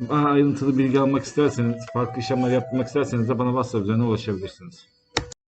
daha ayrıntılı bilgi almak isterseniz, farklı işlemler yapmak isterseniz de bana WhatsApp üzerinden ulaşabilirsiniz.